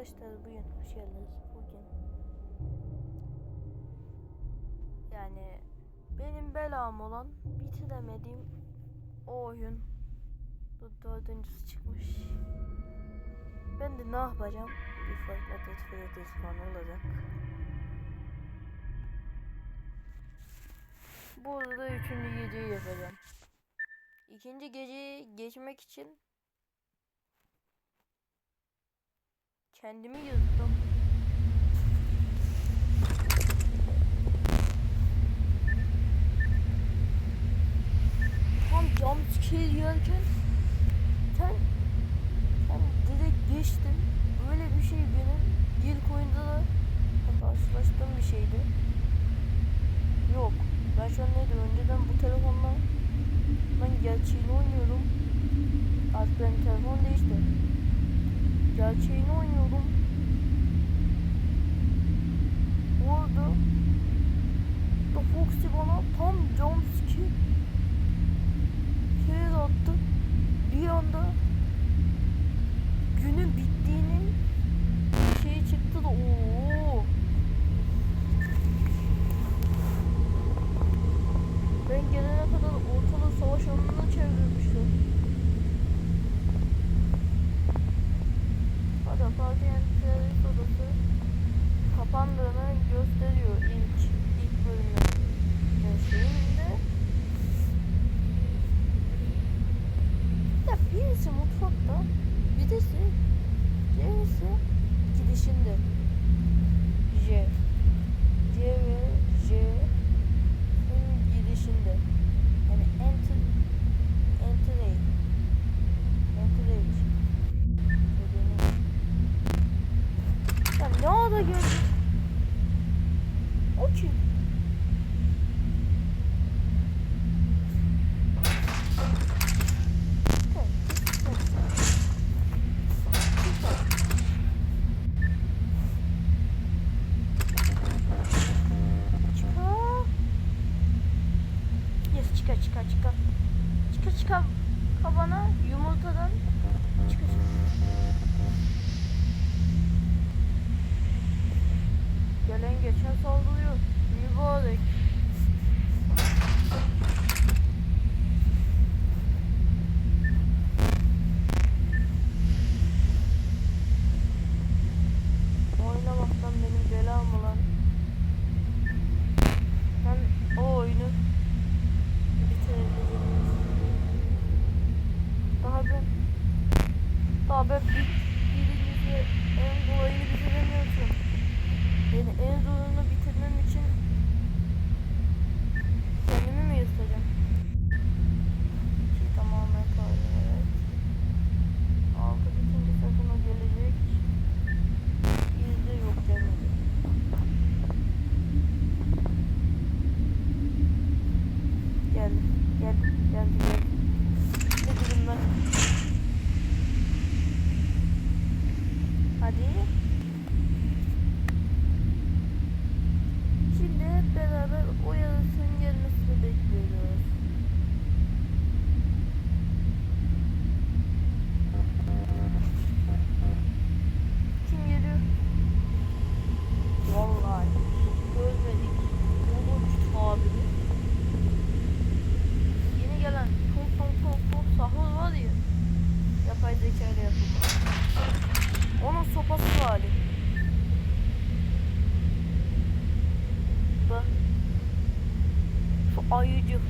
Arkadaşlar bugün hoş geldiniz. Bugün yani benim belam olan bitiremediğim o oyun bu dördüncüsü çıkmış. Ben de ne yapacağım? Bir Fortnite Freddy's falan olacak. Bu arada üçüncü geceyi yapacağım. İkinci geceyi geçmek için Kendimi yuttum. Tam cam yerken mutfakta. Videsi, C'si gidişinde. J. C ve J'in gidişinde. Yani enter, enter age. Enter age. Ya ne oldu gördün? O kim? kab kabana yumurtadan çıkacak. Gelen geçen saldırıyor. Mübarek. ಹಾಗೆ hali. Bak. Ayıcık.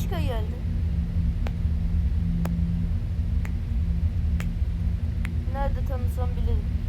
Chica geldi. Nerede tanısam bilirim.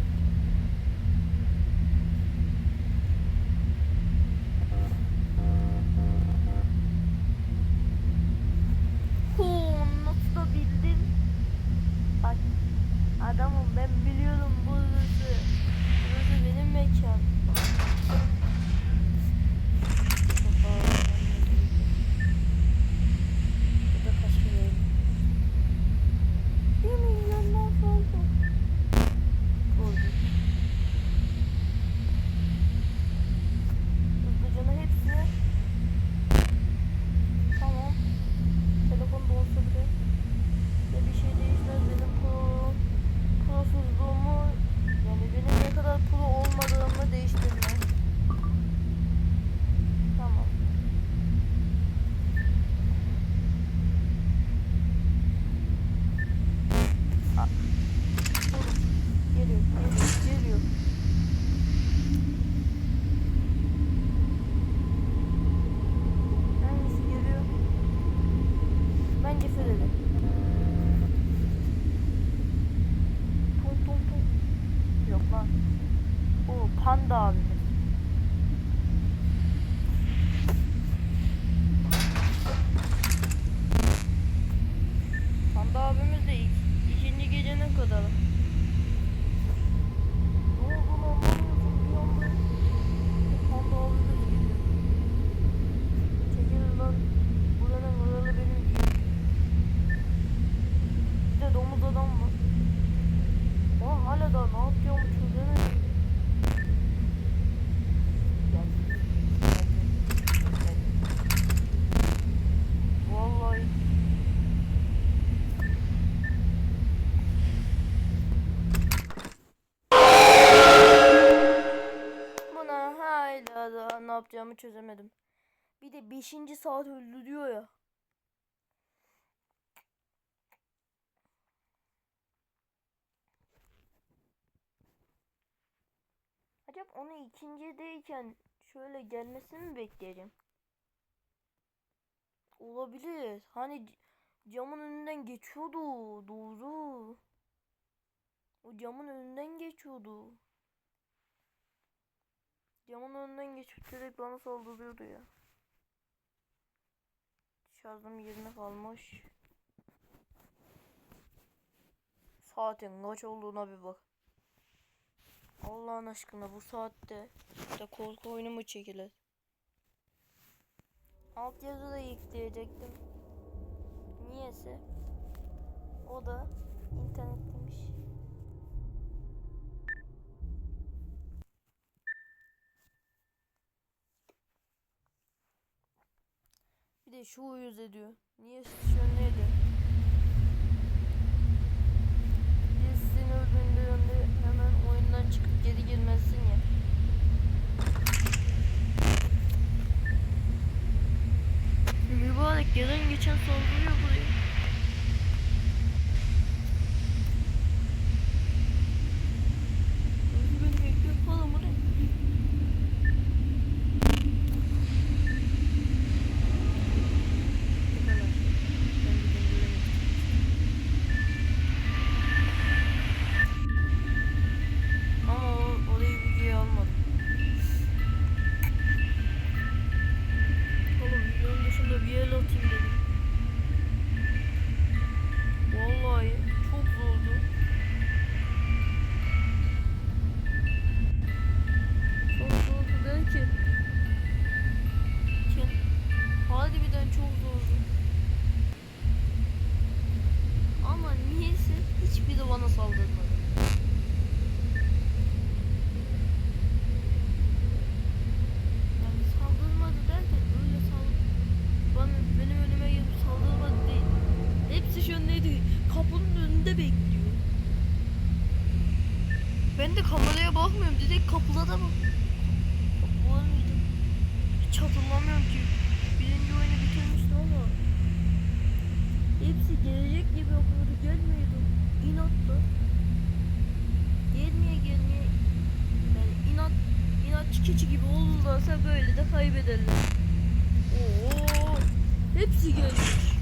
Yapacağımı çözemedim. Bir de 5. saat öldü diyor ya. Acaba onu ikincideyken şöyle gelmesini mi bekleyeceğim? Olabilir. Hani camın önünden geçiyordu. Doğru. O camın önünden geçiyordu. Camın önünden geçip direkt bana saldırıyordu ya. Şarjım yerine kalmış. Saatin kaç olduğuna bir bak. Allah'ın aşkına bu saatte de korku oyunu mu çekilir? Altyazı da yükleyecektim. Niyeyse o da internetliymiş. De şu uyuz ediyor. Niye şöyleydi? Biz seni öldürdüğünde hemen oyundan çıkıp geri girmezsin ya. Mübarek gelen geçen saldırıyor buraya. Bekliyor. Ben de kameraya bakmıyorum. Direkt kapıda da bak. Kapı var mıydı? Hiç hatırlamıyorum ki. Birinci oyunu bitirmiştim ama. Hepsi gelecek gibi yapıyordu. Gelmiyordu. İnatla. Gelmeye gelmeye. Yani inat inatçı keçi gibi olurlarsa böyle de kaybederler. Oo, hepsi gelmiş.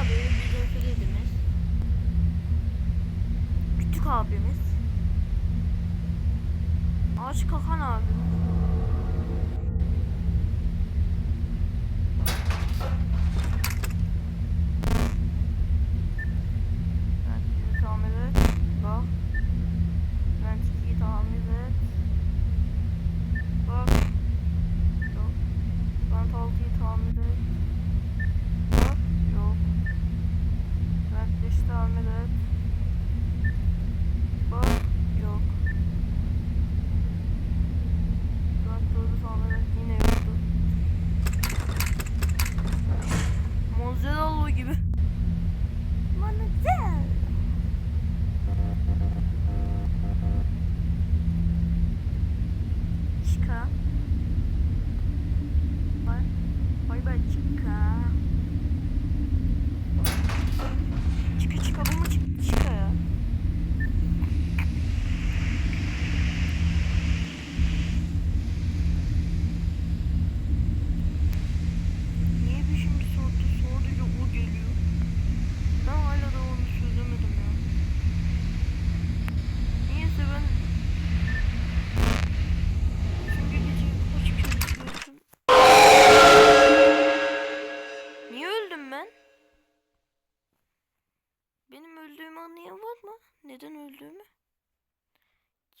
Fredimiz. Küçük abimiz. Ağaç kakan abimiz.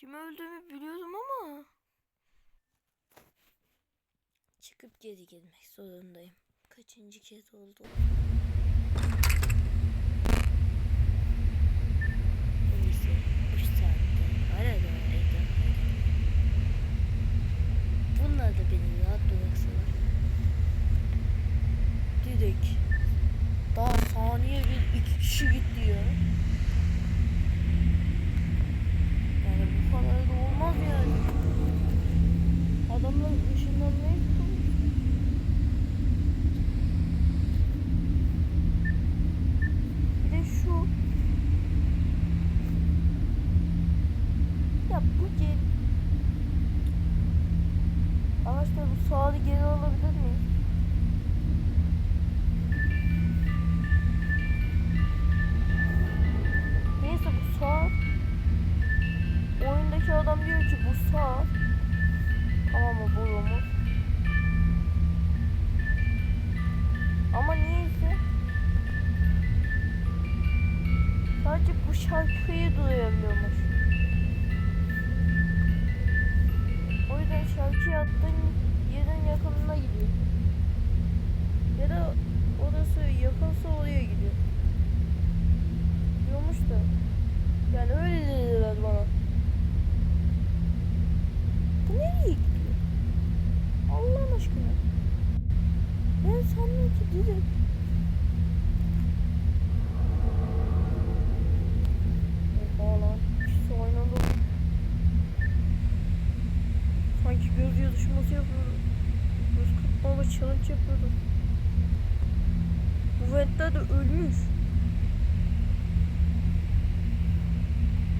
Kim öldüğümü biliyorum ama çıkıp geri gelmek zorundayım. Kaçıncı kez oldu? Neyse 3 saatte arada. Bunlar da beni rahat bıraksalar. Direkt daha saniye bir iki kişi gitti ya. Kadar da olmaz yani. Adamlar ışınlanmaya yakınına gidiyor. Ya da orası yakınsa oraya gidiyor. Diyormuş da. Yani öyle dediler bana. Bu nereye gidiyor? Allah aşkına. Ben sandım ki direkt. Challenge yapıyordum. Bu ventler de ölmüş.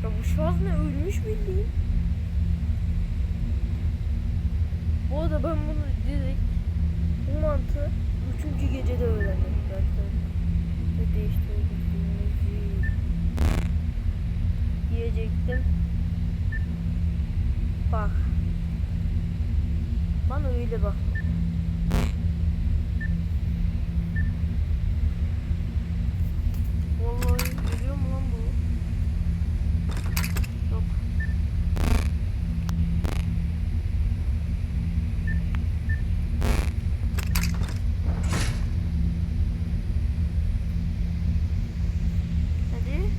Ya bu şahs ne ölmüş bildiğin. Bu arada ben bunu direkt bu mantığı üçüncü gecede öğrendim zaten. Ve değiştirdiğimizi diyecektim. Bak. Bana öyle bak. Vallahi geliyor mu lan bu? Yok. Hadi.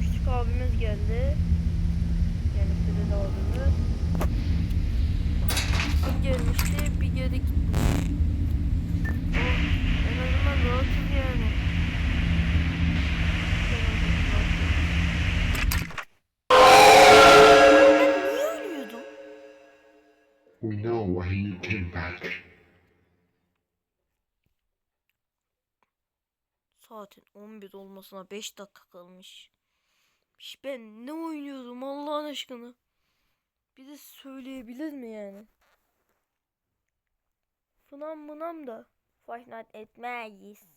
Küçük abimiz geldi. Yani Fred abimiz. Bir gelmişti, bir geri gitmiş. O en azından rahatız yani. Ben niye ölüyordum? Why you came back. Saatin 11 olmasına 5 dakika kalmış. Ben ne oynuyordum Allah'ın aşkına? Bir de söyleyebilir mi yani? Fınam mınam da Fight etmeyiz.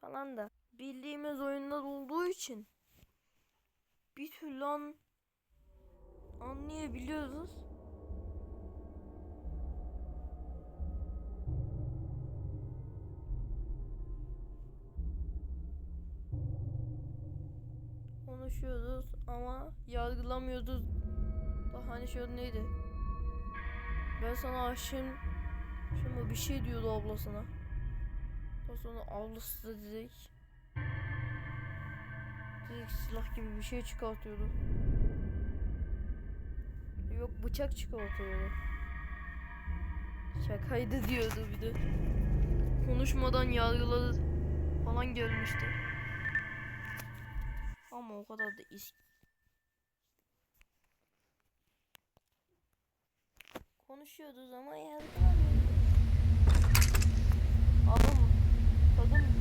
Falan da. Bildiğimiz oyunlar olduğu için bir türlü an anlayabiliyoruz. Konuşuyoruz ama yargılamıyoruz. Hani şöyle neydi? Ben sana aşığım. Şimdi bir şey diyordu ablasına. Daha sonra ablası da direkt direkt silah gibi bir şey çıkartıyordu. Yok bıçak çıkartıyordu. Şakaydı diyordu bir de. Konuşmadan yargıladı falan gelmişti. Kadar da is Konuşuyoruz ama yargılamıyoruz. Adam kadın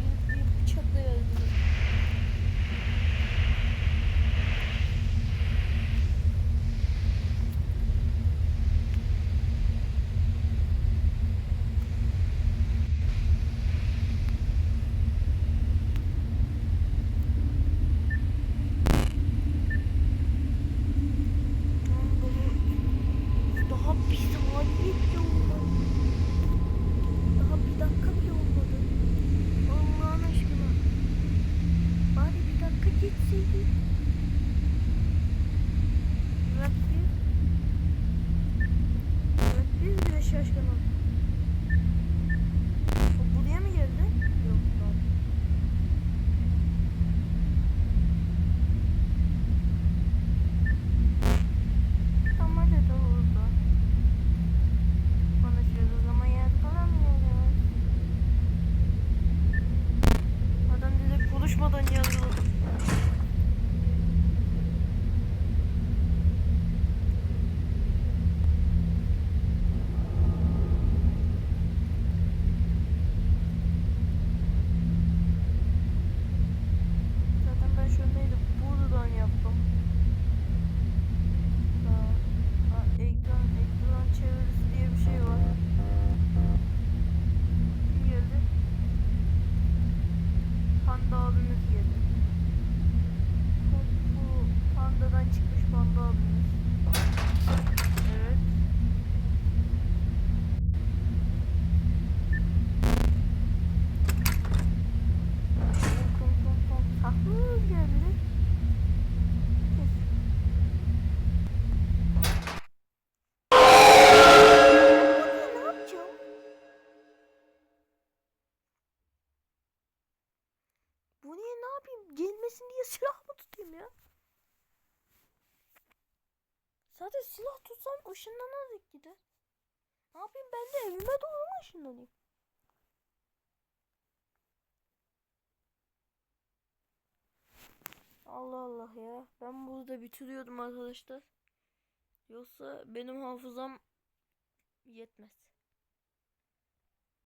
Zaten silah tutsam ışınlanır gider. Ne yapayım ben de evime doğru mu ışınlanayım? Allah Allah ya. Ben burada bitiriyordum arkadaşlar. Yoksa benim hafızam yetmez.